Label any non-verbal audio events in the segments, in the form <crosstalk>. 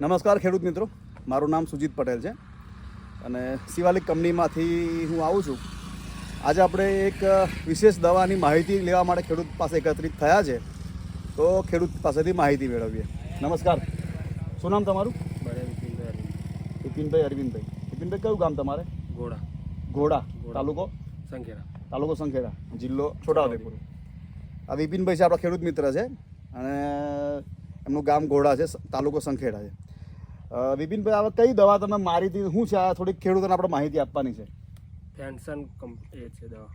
નમસ્કાર ખેડૂત મિત્રો. મારું નામ સુજીત પટેલ છે અને શિવાલિક કંપનીમાંથી હું આવું છું. આજે આપણે એક વિશેષ દવાની માહિતી લેવા માટે ખેડૂત પાસે એકત્રિત થયા છે. તો ખેડૂત પાસેથી માહિતી મેળવીએ. નમસ્કાર. શું નામ તમારું? વિપિનભાઈ અરવિંદભાઈ. વિપિનભાઈ કયું ગામ તમારે? ઘોડા ઘોડા. તાલુકો? સંખેરા તાલુકો સંખેડા. જિલ્લો છોટાઉદેપુર. આ વિપિનભાઈ છે આપણા ખેડૂત મિત્ર છે અને એમનું ગામ ઘોડા છે તાલુકો સંખેડા છે. વિપિનભાઈ હવે કઈ દવા તમે મારી હતી? શું છે? આ થોડીક ખેડૂતોને આપણે માહિતી આપવાની છે. ફેન્સન કંપ એ છે દવા.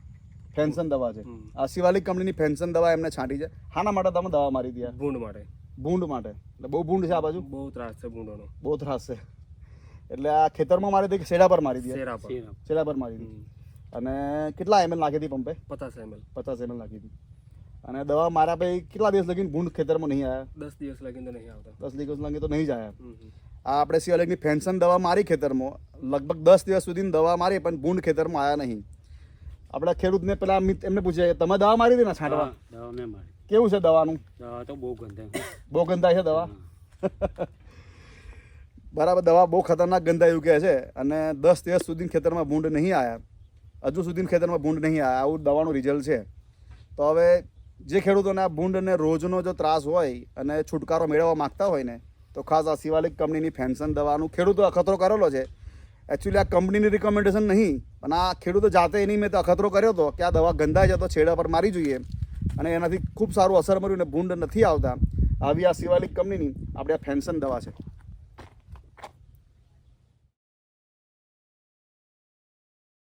ફેન્સન દવા છે. આ શિવાલિક કંપનીની ફેન્સન દવા એમને છાંટી છે. હાના માટે તમે દવા મારી હતી ભૂંડ માટે. ભૂંડ માટે. એટલે બહુ ભૂંડ છે આ બાજુ? બહુ ત્રાસ છે ભૂંડોનો. બહુ ત્રાસ છે. એટલે આ ખેતરમાં મારી હતી શેડા પર મારી હતી શેરા પર. શેડા પર. મારી હતી. અને કેટલા એમએલ નાખી હતી પંપે? પચાસ એમએલ. પચાસ એમએલ નાખી હતી. અને દવા મારા પછી કેટલા દિવસ લગીને ભૂંડ ખેતરમાં નહીં આવ્યા દસ દિવસ લગીને તો નહીં આવતા. દસ દિવસ લગી તો નહીં જ આવ્યા. આ આપણે શિવાલિકની ફેન્સન દવા મારી ખેતરમાં. લગભગ દસ દિવસ સુધી દવા મારી પણ ભૂંડ ખેતરમાં આવ્યા નહીં. આપણા ખેડૂતને પેલા એમને પૂછે તમે દવા મારી હતી ને છાંટવા? કેવું છે દવાનું? દવા તો બહુ ગંધાય. બહુ ગંધાય છે દવા? <laughs> બરાબર દવા બહુ ખતરનાક ગંધાય કહે છે. અને દસ દિવસ સુધી ખેતરમાં ભૂંડ નહીં આવ્યા હજુ સુધી ખેતરમાં ભૂંડ નહીં આવ્યા આવું દવાનું રિઝલ્ટ છે. તો હવે જે ખેડૂતોને આ ભૂંડને રોજનો જો ત્રાસ હોય અને છુટકારો મેળવવા માગતા હોય ને તો ખાસ આ શિવાલિક કંપનીની ફેન્સન દવાનું ખેડૂતો અખતરો કરેલો છે. એકચ્યુઅલી આ કંપનીની રિકમેન્ડેશન નહીં, પણ આ ખેડૂતો જાતે એની મેં તો અખતરો કર્યો હતો કે આ દવા ગંધાય જતો છેડા પર મારી જોઈએ. અને એનાથી ખૂબ સારું અસર મળ્યું અને ભૂંડ નથી આવતા. આવી આ શિવાલિક કંપનીની આપણે આ ફેન્સન દવા છે.